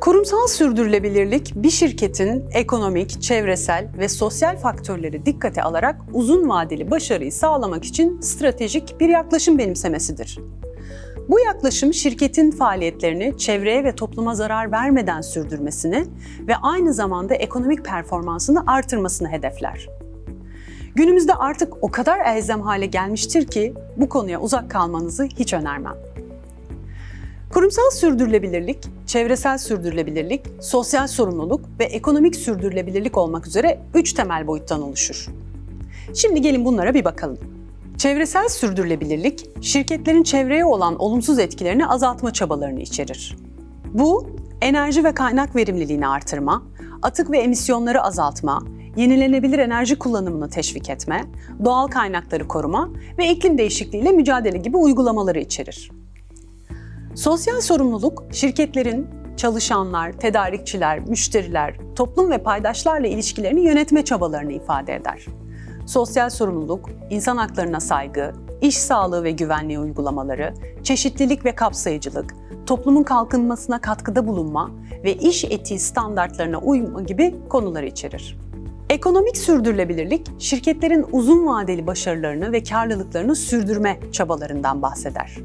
Kurumsal sürdürülebilirlik bir şirketin ekonomik, çevresel ve sosyal faktörleri dikkate alarak uzun vadeli başarıyı sağlamak için stratejik bir yaklaşım benimsemesidir. Bu yaklaşım şirketin faaliyetlerini çevreye ve topluma zarar vermeden sürdürmesini ve aynı zamanda ekonomik performansını artırmasını hedefler. Günümüzde artık o kadar elzem hale gelmiştir ki bu konuya uzak kalmanızı hiç önermem. Kurumsal sürdürülebilirlik, çevresel sürdürülebilirlik, sosyal sorumluluk ve ekonomik sürdürülebilirlik olmak üzere üç temel boyuttan oluşur. Şimdi gelin bunlara bir bakalım. Çevresel sürdürülebilirlik, şirketlerin çevreye olan olumsuz etkilerini azaltma çabalarını içerir. Bu, enerji ve kaynak verimliliğini artırma, atık ve emisyonları azaltma, yenilenebilir enerji kullanımını teşvik etme, doğal kaynakları koruma ve iklim değişikliğiyle mücadele gibi uygulamaları içerir. Sosyal sorumluluk, şirketlerin çalışanlar, tedarikçiler, müşteriler, toplum ve paydaşlarla ilişkilerini yönetme çabalarını ifade eder. Sosyal sorumluluk, insan haklarına saygı, iş sağlığı ve güvenliği uygulamaları, çeşitlilik ve kapsayıcılık, toplumun kalkınmasına katkıda bulunma ve iş etiği standartlarına uyma gibi konuları içerir. Ekonomik sürdürülebilirlik, şirketlerin uzun vadeli başarılarını ve karlılıklarını sürdürme çabalarından bahseder.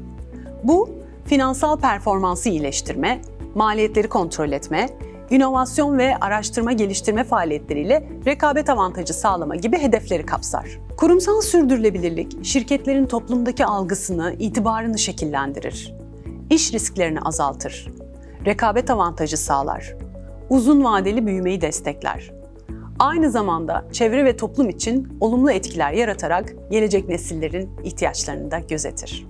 Bu, finansal performansı iyileştirme, maliyetleri kontrol etme, inovasyon ve araştırma geliştirme faaliyetleriyle rekabet avantajı sağlama gibi hedefleri kapsar. Kurumsal sürdürülebilirlik, şirketlerin toplumdaki algısını, itibarını şekillendirir. İş risklerini azaltır. Rekabet avantajı sağlar. Uzun vadeli büyümeyi destekler. Aynı zamanda çevre ve toplum için olumlu etkiler yaratarak gelecek nesillerin ihtiyaçlarını da gözetir.